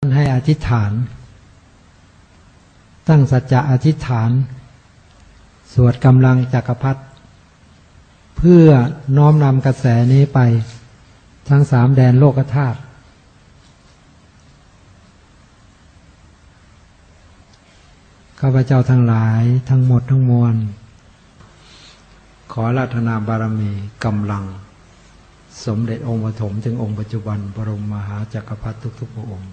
ท่านให้อธิษฐาน ตั้งสัจจะอธิษฐาน สวดกำลังจักรพรรดิเพื่อน้อมนำกระแสนี้ไป ทั้งสามแดนโลกธาตุข้าพเจ้าทั้งหลายทั้งหมดทั้งมวล ขอราธนาบารมีกำลัง สมเด็จองค์ปฐมถึงองค์ปัจจุบันบรมมหาจักรพรรดิทุกๆพระองค์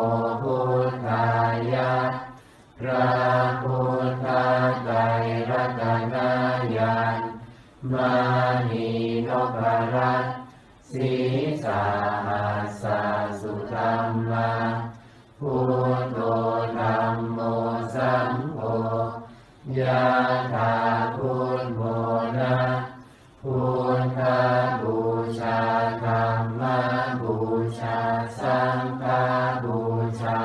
สาหัสสะสุธรรมาพุทโธธัมโมสังโฆยะถาพุทโมนะพุทธบูชาธรรมบูชาสังฆบูชา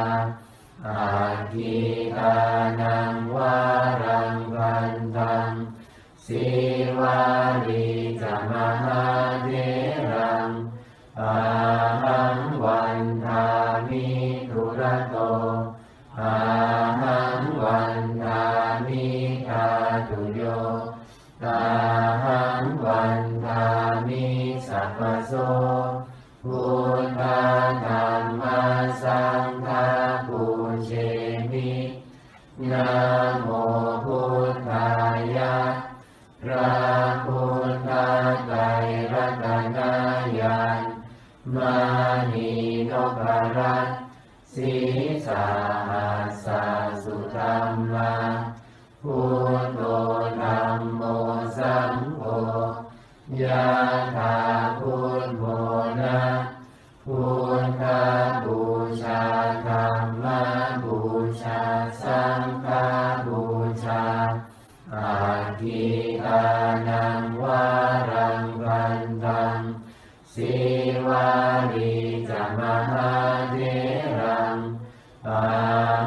อาทิตานัง หังวันทามิทุระโตอาหังวันทามิทาตุโยตาหังวันทามิสัพพโสพุทธา นีนพรัตสีสาหัสสะสุธรรมาพุทโธธัมโมสังโฆยะถาพุทโมนะพุทธบูชาธรรมบูชาสังฆบูชาอาทิตานังวารังวันตังสีวารี มหาเทรังอา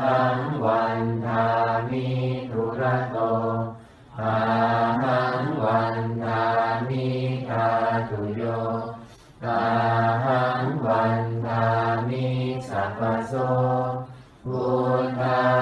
หังวันทามิทุระโตอาหังวันทามิทาตุโยอาหังวันทามิสัพพโสพุทธา